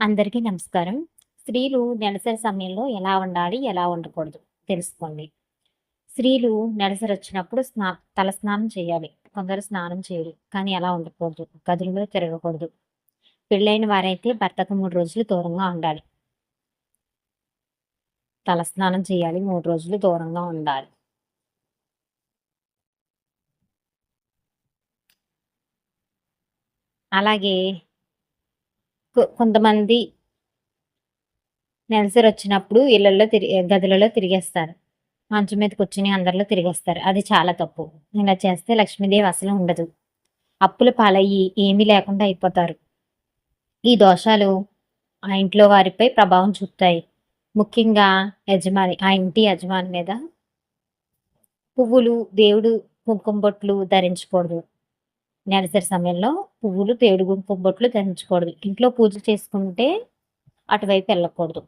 అందరికీ నమస్కారం. స్త్రీలు నెలసరి సమయంలో ఎలా ఉండాలి? ఎలా ఉండకూడదు తెలుసుకోండి. స్త్రీలు నెలసరి వచ్చినప్పుడు స్నా తల స్నానం చేయాలి. కొందరు స్నానం చేయరు. కానీ ఎలా ఉండకూడదు. గదులలో తిరగకూడదు. పెళ్ళైన వారైతే భర్తకు మూడు రోజులు దూరంగా ఉండాలి. తల స్నానం చేయాలి. మూడు రోజులు దూరంగా ఉండాలి. అలాగే కొ కొంతమంది నెలసరొచ్చినప్పుడు ఇళ్ళలో తిరిగి గదులలో తిరిగేస్తారు. మంచం మీద కూర్చొని అందరిలో తిరిగేస్తారు. అది చాలా తప్పు. ఇలా చేస్తే లక్ష్మీదేవి అసలు ఉండదు. అప్పుల పాలయ్యి ఏమీ లేకుండా అయిపోతారు. ఈ దోషాలు ఆ ఇంట్లో వారిపై ప్రభావం చూపుతాయి. ముఖ్యంగా యజమాని ఆ ఇంటి యజమాని మీద పువ్వులు, దేవుడు కుంకుమ బొట్లు ధరించకూడదు. నెలసరి సమయంలో పువ్వులు, పేడుగుం కుంకుమ బొట్లు ధరించకూడదు. ఇంట్లో పూజ చేసుకుంటే అటువైపు వెళ్ళకూడదు.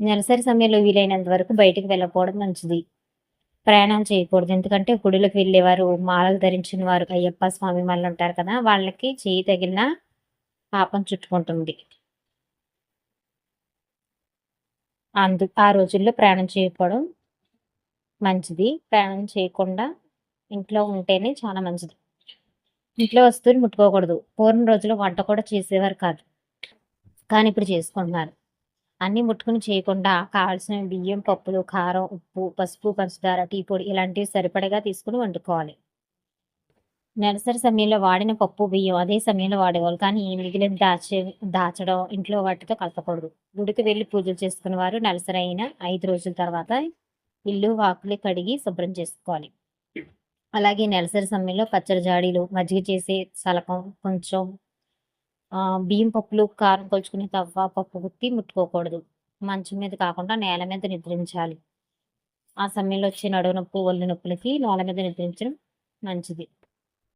నెలసరి సమయంలో వీలైనంత వరకు బయటికి వెళ్ళకపోవడం మంచిది. ప్రయాణం చేయకూడదు. ఎందుకంటే గుడులకు వెళ్ళేవారు, మాలలు ధరించిన వారు, అయ్యప్ప స్వామి మాలలుంటారు కదా! వాళ్ళకి చేయి తగిలిన పాపం చుట్టుకుంటుంది. అందు ఆ రోజుల్లో ప్రయాణం చేయకపోవడం మంచిది. ప్రయాణం చేయకుండా ఇంట్లో ఉంటేనే చాలా మంచిది. ఇంట్లో వస్తువులు ముట్టుకోకూడదు. పూర్వం రోజుల్లో వంట కూడా చేసేవారు కాదు. కానీ ఇప్పుడు చేసుకుంటున్నారు. అన్నీ ముట్టుకొని చేయకుండా కావాల్సిన బియ్యం, పప్పులు, కారం, ఉప్పు, పసుపు, పంచదార, టీ పొడి ఇలాంటివి సరిపడగా తీసుకొని వండుకోవాలి. నెలసరి సమయంలో వాడిన పప్పు, బియ్యం అదే సమయంలో వాడేవాళ్ళు. కానీ మిగిలిన దాచే దాచడం, ఇంట్లో వాటితో కలపకూడదు. గుడికి వెళ్ళి పూజలు చేసుకునేవారు నెలసరి అయిన ఐదు రోజుల తర్వాత ఇల్లు, వాకులు కడిగి శుభ్రం చేసుకోవాలి. అలాగే నెలసరి సమయంలో పచ్చడి జాడీలు, మజ్జిగ చేసే సలకం కొంచెం బియ్యం పప్పులు, కారం కొలుచుకునే తవ్వ, పప్పు గుత్తి ముట్టుకోకూడదు. మంచం మీద కాకుండా నేల మీద నిద్రించాలి. ఆ సమయంలో వచ్చే నడువు నొప్పి, ఒళ్ళు నొప్పులకి నేల మీద నిద్రించడం మంచిది.